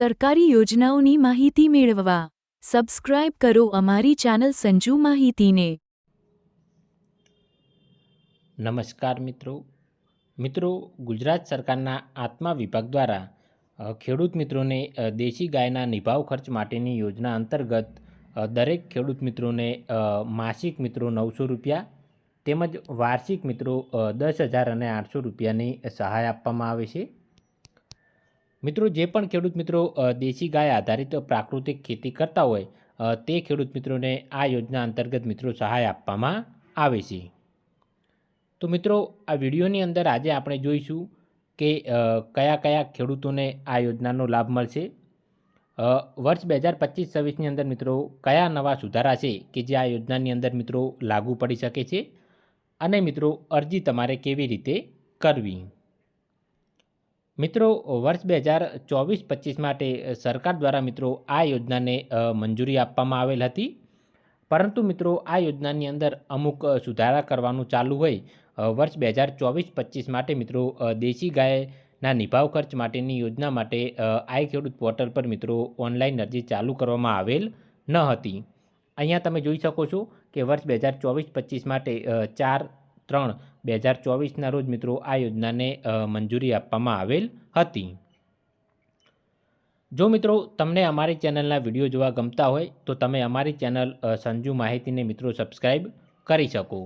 સરકારી યોજનાઓની માહિતી મેળવવા. સબસ્ક્રાઇબ કરો અમારી ચેનલ સંજુ માહિતીને. નમસ્કાર મિત્રો. મિત્રો, ગુજરાત સરકારના આત્મા વિભાગ દ્વારા ખેડૂત મિત્રોને દેશી ગાયના નિભાવ ખર્ચ માટેની યોજના અંતર્ગત દરેક ખેડૂત મિત્રોને માસિક મિત્રો નવસો રૂપિયા તેમજ વાર્ષિક મિત્રો દસ હજાર અને આઠસો રૂપિયાની સહાય આપવામાં આવે છે. મિત્રો, જે પણ ખેડૂત મિત્રો દેશી ગાય આધારિત પ્રાકૃતિક ખેતી કરતા હોય તે ખેડૂત મિત્રોને આ યોજના અંતર્ગત મિત્રો સહાય આપવામાં આવે છે. તો મિત્રો, આ વિડીયોની અંદર આજે આપણે જોઈશું કે કયા કયા ખેડૂતોને આ યોજનાનો લાભ મળશે. વર્ષ બે હજાર પચીસ છવ્વીસની અંદર મિત્રો, કયા નવા સુધારા છે કે જે આ યોજનાની અંદર મિત્રો લાગુ પડી શકે છે? અને મિત્રો, અરજી તમારે કેવી રીતે કરવી? મિત્રો, વર્ષ બે હજાર ચોવીસ પચીસ માટે સરકાર દ્વારા મિત્રો આ યોજનાને મંજૂરી આપવામાં આવેલ હતી. પરંતુ મિત્રો, આ યોજનાની અંદર અમુક સુધારા કરવાનું ચાલુ હોય વર્ષ બે હજાર ચોવીસ પચીસ માટે મિત્રો દેશી ગાયના નિભાવ ખર્ચ માટેની યોજના માટે આઈ ખેડૂત પોર્ટલ પર મિત્રો ઓનલાઈન અરજી ચાલુ કરવામાં આવેલ ન હતી. અહીંયા તમે જોઈ શકો છો કે વર્ષ બે હજાર ચોવીસ પચીસ માટે ચાર ત્રણ. બે હજાર ચોવીસના રોજ મિત્રો આ યોજનાને મંજૂરી આપવામાં આવેલ હતી. જો મિત્રો તમને અમારી ચેનલના વીડિયો જોવા ગમતા હોય, તો તમે અમારી ચેનલ સંજુ માહિતીને મિત્રો સબસ્ક્રાઈબ કરી શકો.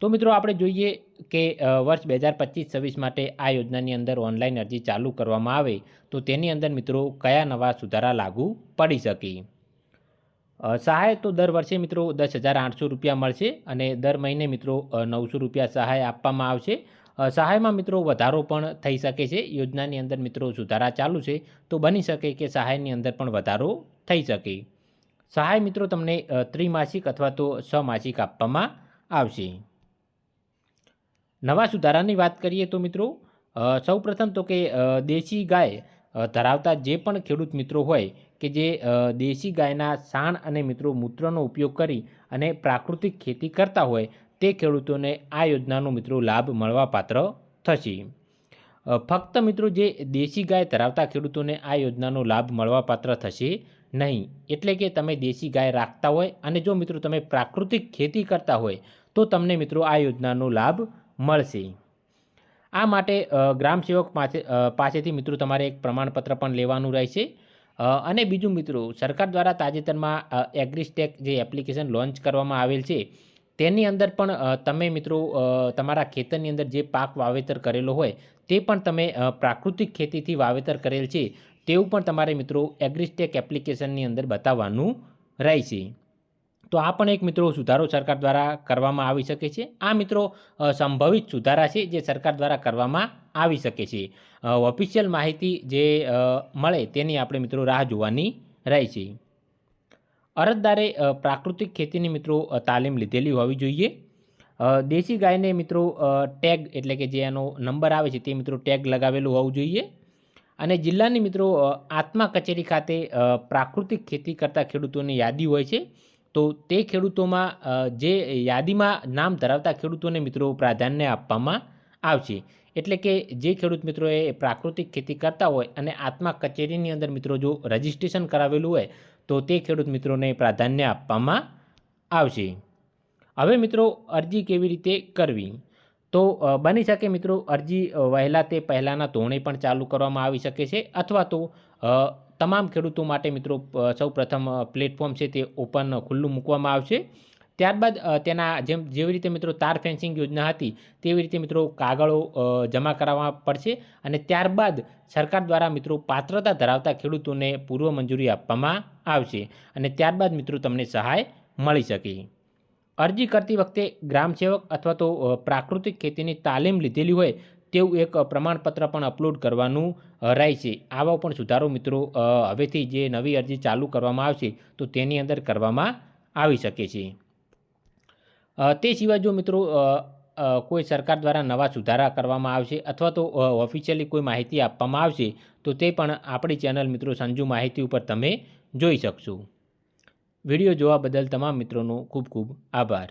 તો મિત્રો આપણે જોઈએ કે વર્ષ બે હજાર પચીસ છવ્વીસ માટે આ યોજનાની અંદર ઓનલાઈન અરજી ચાલુ કરવામાં આવે, તો તેની અંદર મિત્રો કયા નવા સુધારા લાગુ પડી શકે? સહાય તો દર વર્ષે મિત્રો દસ હજાર આઠસો રૂપિયા મળશે અને દર મહિને મિત્રો નવસો રૂપિયા સહાય આપવામાં આવશે. સહાયમાં મિત્રો વધારો પણ થઈ શકે છે. યોજનાની અંદર મિત્રો સુધારા ચાલુ છે તો બની શકે કે સહાયની અંદર પણ વધારો થઈ શકે. સહાય મિત્રો તમને ત્રિમાસિક અથવા તો છમાસિક આપવામાં આવશે. નવા સુધારાની વાત કરીએ તો મિત્રો સૌપ્રથમ તો કે દેશી ગાય ધરાવતા જે પણ ખેડૂત મિત્રો હોય કે જે દેશી ગાયના સાણ અને મિત્રો મૂત્રનો ઉપયોગ કરી અને પ્રાકૃતિક ખેતી કરતા હોય તે ખેડૂતોને આ યોજનાનો મિત્રો લાભ મળવાપાત્ર થશે. ફક્ત મિત્રો જે દેશી ગાય ધરાવતા ખેડૂતોને આ યોજનાનો લાભ મળવાપાત્ર થશે નહીં. એટલે કે તમે દેશી ગાય રાખતા હોય અને જો મિત્રો તમે પ્રાકૃતિક ખેતી કરતા હોય તો તમને મિત્રો આ યોજનાનો લાભ મળશે. આ માટે ગ્રામસેવક ગ્રામ સેવક પાસે પાસેથી મિત્રો તમારે એક પ્રમાણપત્ર પણ લેવાનું રહેશે. અને બીજું મિત્રો, સરકાર દ્વારા તાજેતરમાં એગ્રીસ્ટેક જે એપ્લિકેશન લોન્ચ કરવામાં આવેલ છે, તેની અંદર પણ તમે મિત્રો તમારા ખેતરની અંદર જે પાક વાવેતર કરેલો હોય, તે પણ તમે પ્રાકૃતિક ખેતીથી વાવેતર કરેલ છે, તેવું પણ તમારે મિત્રો એગ્રીસ્ટેક એપ્લિકેશનની અંદર બતાવવાનું રહેશે. તો આ પણ એક મિત્રો સુધારો સરકાર દ્વારા કરવામાં આવી શકે છે. આ મિત્રો સંભવિત સુધારા છે જે સરકાર દ્વારા કરવામાં આવી શકે છે. ઓફિશિયલ માહિતી જે મળે તેની આપણે મિત્રો રાહ જોવાની રહેશે અરજદારે પ્રાકૃતિક ખેતીની મિત્રો તાલીમ લીધેલી હોવી જોઈએ. દેશી ગાયને મિત્રો ટેગ એટલે કે જે એનો નંબર આવે છે તે મિત્રો ટેગ લગાવેલું હોવું જોઈએ. અને જિલ્લાની મિત્રો આત્મા કચેરી ખાતે પ્રાકૃતિક ખેતી કરતા ખેડૂતોની યાદી હોય છે. તો તે ખેડૂતોમાં જે યાદીમાં નામ ધરાવતા ખેડૂતોને મિત્રો પ્રાધાન્ય આપવામાં આવશે. એટલે કે જે ખેડૂત મિત્રોએ પ્રાકૃતિક ખેતી કરતા હોય અને આત્મા કચેરીની અંદર મિત્રો જો રજિસ્ટ્રેશન કરાવેલું હોય, તો તે ખેડૂત મિત્રોને પ્રાધાન્ય આપવામાં આવશે. હવે મિત્રો અરજી કેવી રીતે કરવી? તો બની શકે મિત્રો અરજી વહેલા તે પહેલાંના ધોરણે પણ ચાલુ કરવામાં આવી શકે છે અથવા તો તમામ ખેડૂતો માટે મિત્રો સૌપ્રથમ પ્લેટફોર્મ છે તે ઓપન ખુલ્લું મૂકવામાં આવશે. ત્યારબાદ તેના જેમ, જેવી રીતે મિત્રો તાર ફેન્સિંગ યોજના હતી, તેવી રીતે મિત્રો કાગળો જમા કરાવવા પડશે અને ત્યારબાદ સરકાર દ્વારા મિત્રો પાત્રતા ધરાવતા ખેડૂતોને પૂર્વ મંજૂરી આપવામાં આવશે અને ત્યારબાદ મિત્રો તમને સહાય મળી શકે. અરજી કરતી વખતે ગ્રામ સેવક અથવા તો પ્રાકૃતિક ખેતીની તાલીમ લીધેલી હોય તેવું એક પ્રમાણપત્ર પણ અપલોડ કરવાનું રહે છે. આવા પણ સુધારો મિત્રો હવેથી જે નવી અરજી ચાલુ કરવામાં આવશે, તો તેની અંદર કરવામાં આવી શકે છે. તે સિવાય જો મિત્રો કોઈ સરકાર દ્વારા નવા સુધારા કરવામાં આવશે અથવા તો ઓફિશિયલી કોઈ માહિતી આપવામાં આવશે, તો તે પણ આપણી ચેનલ મિત્રો સંજુ માહિતી ઉપર તમે જોઈ શકશો. વીડિયો જોવા બદલ તમામ મિત્રોનો ખૂબ ખૂબ આભાર.